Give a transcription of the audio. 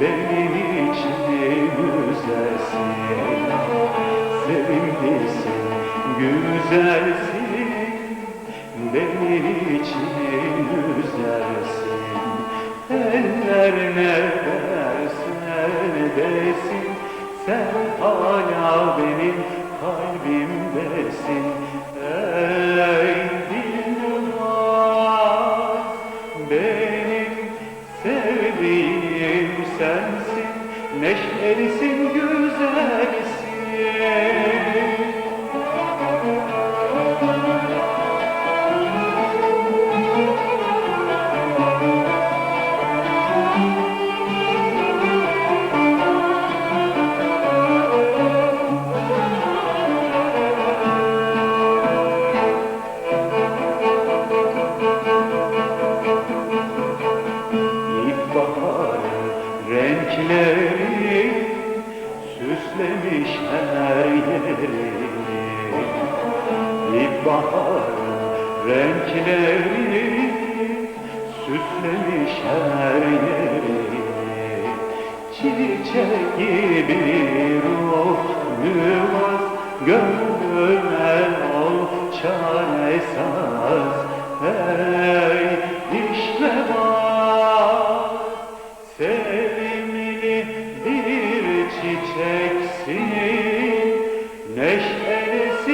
benim için güzelsin Sevimlisin, güzelsin. Benim için güzelsin Eller ne dersen Sen hala benim kalbimdesin. Sensin Neşelisin güzelsin süslemiş her yeri. İlkbaharın renkleri süslemiş her yeri. Çiçek gibi ruh nüvaz gönlüme ol çare saz Ese